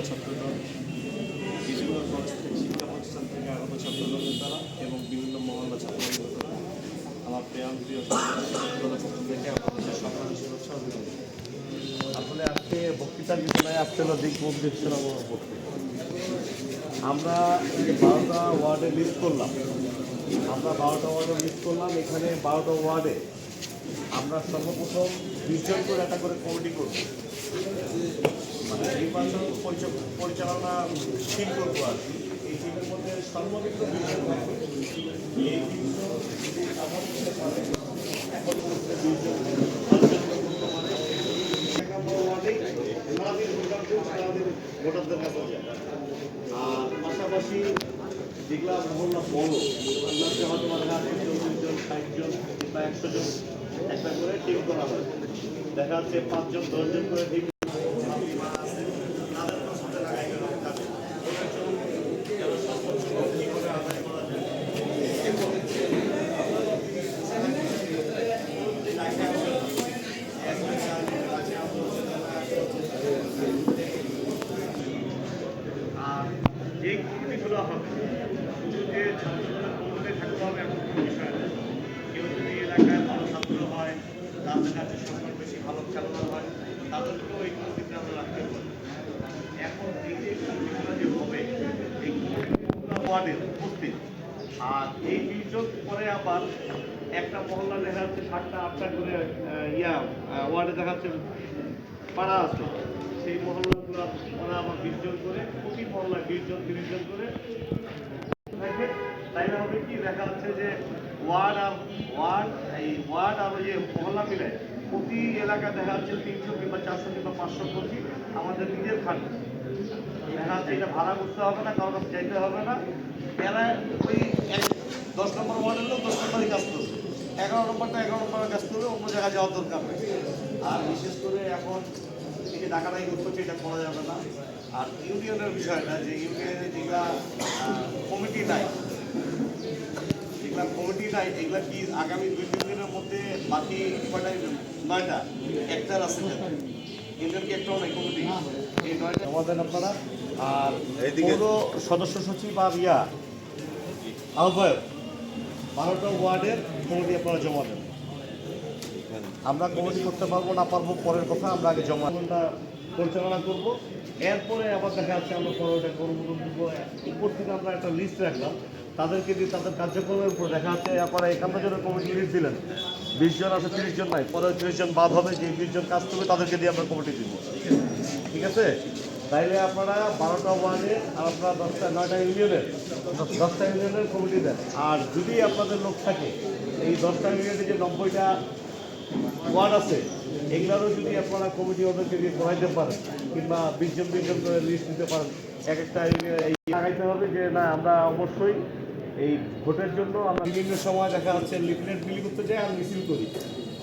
উপজেলা ছাত্রদল কিশোরগঞ্জ কলেজ থেকে শিক্ষা প্রতিষ্ঠান থেকে আগত ছাত্রদলের দ্বারা এবং বিভিন্ন মহল্লা ছাত্রদলের দ্বারা আমার প্রিয় প্রিয় ছাত্রদলের পক্ষ থেকে আমাদের সরকারি সুরক্ষা অভিনন্দন। আসলে আজকে বক্তৃতার নাই আসতে হলো দিক করতে আমরা এই বারোটা ওয়ার্ডে লিস্ট করলাম। আমরা বারোটা ওয়ার্ডে লিস্ট করলাম। এখানে বারোটা ওয়ার্ডে আমরা সর্বপ্রথম বিশজন করে একটা করে কমিটি করব। মানে নির্বাচন পরিচালনা ঠিক করব আর কি। এই টিমের মধ্যে বিশজন থাকবে এই ভোটারদের আর পাশাপাশি যেগুলা মহল্লা বড় ওগুলোতে হয়তো জন কিংবা একশো জন। একটা করে টিম করা হয়। দেখা যাচ্ছে পাঁচজন, দশজন করে টিম যে কমিটিগুলো হবে। শুধু যে ছাত্রদের থাকতে হবে এমন কোনো বিষয় কেউ যদি এলাকায় হয় তাদের কাছে বেশি ভালো খেলোয়াড় হয়, তাদেরকেও এই কমিটিতে আমরা রাখতে পারি। এখন এই যে হবে, এই কমিটিগুলো ওয়ার্ডে উপস্থিত। আর এই বিশজন পরে আবার একটা মহল্লা দেখা যাচ্ছে সাতটা, আটটা করে ইয়া ওয়ার্ডে দেখা পাড়া আছে। সেই মহল্লাগুলো ওরা আবার বিশজন করে, প্রতি মহল্লায় বিশজন তিরিশ জন করে তাইলে হবে কি? দেখা যাচ্ছে যে ওয়ার্ড আর ওয়ার্ড, এই ওয়ার্ড আর ওই যে মহল্লা মিলে প্রতি এলাকা দেখা যাচ্ছে তিনশো কিংবা চারশো কিংবা পাঁচশো কোটি আমাদের নিজের খাট। দেখা যাচ্ছে এটা ভাড়া করতে হবে না কারোর কাছে চাইতে হবে না। এরা ওই দশ নম্বর ওয়ার্ডের লোক দশ নম্বরই কাজ করবে। এগারো নম্বরটা এগারো নম্বরের কাজ করবে, অন্য জায়গায় যাওয়ার দরকার নেই। আর বিশেষ করে এখন এই যে ডাকাডাকি করতে এটা করা যাবে না। আর ইউনিয়নের বিষয়টা, যে ইউনিয়নে যেগুলা কমিটি নাই যেগুলা কমিটি নাই এগুলা কি আগামী দুই তিন দিনের মধ্যে বাকি কয়টা নয়টা। একটার আছে ইউনিয়ন কি কমিটি জমা দেন আপনারা। আর এইদিকে- পৌর সদস্য সচিব আর ইয়া আহ্বায়ক বারোটা ওয়ার্ডের কমিটি আপনারা জমা দেন। আমরা কমিটি করতে পারব না পারব পরের কথা আমরা আগে জমা পরিচালনা করব। এরপরে আবার দেখা যাচ্ছে আমরা পরে অনুমোদন দিব উপর থেকে আমরা একটা লিস্ট রাখলাম। তাদেরকে দিয়ে তাদের কার্যক্রমের উপর দেখা যাচ্ছে আপনারা একান্ন জনের কমিটি লিস্ট দিলেন। বিশ জন আছে, তিরিশ জন নাই। পরে তিরিশ জন বাদ হবে। যে বিশ জন কাজ করবে তাদেরকে দিয়ে আমরা কমিটি দিব। ঠিক আছে? তাইলে আপনারা বারোটা ওয়ার্ডে আর আপনারা দশটা, নয়টা ইউনিয়নের দশটা ইউনিয়নের কমিটি দেন। আর যদি আপনাদের লোক থাকে, এই দশটা ইউনিয়নে যে নব্বইটা ওয়ার্ড আছে এগুলোরও যদি আপনারা কমিটি ওদেরকে দিয়ে করাইতে পারেন, কিংবা বিশজন বিশজন করে লিস্ট দিতে পারেন, এক একটা লাগাইতে হবে যে, না, আমরা অবশ্যই এই ভোটের জন্য আমরা বিভিন্ন সময় দেখা যাচ্ছে লিফলেট বিলি করতে যাই আর মিছিল করি।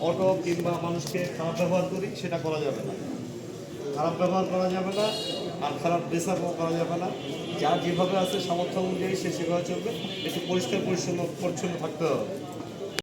অটো কিংবা মানুষকে খারাপ ব্যবহার করি, সেটা করা যাবে না। খারাপ ব্যবহার করা যাবে না, আর খারাপ ড্রেসআপও করা যাবে না। যা যেভাবে আছে সামর্থ্য অনুযায়ী সে সেভাবে চলবে। একটু পরিষ্কার পরিচ্ছন্ন পরিচ্ছন্ন থাকতে হবে।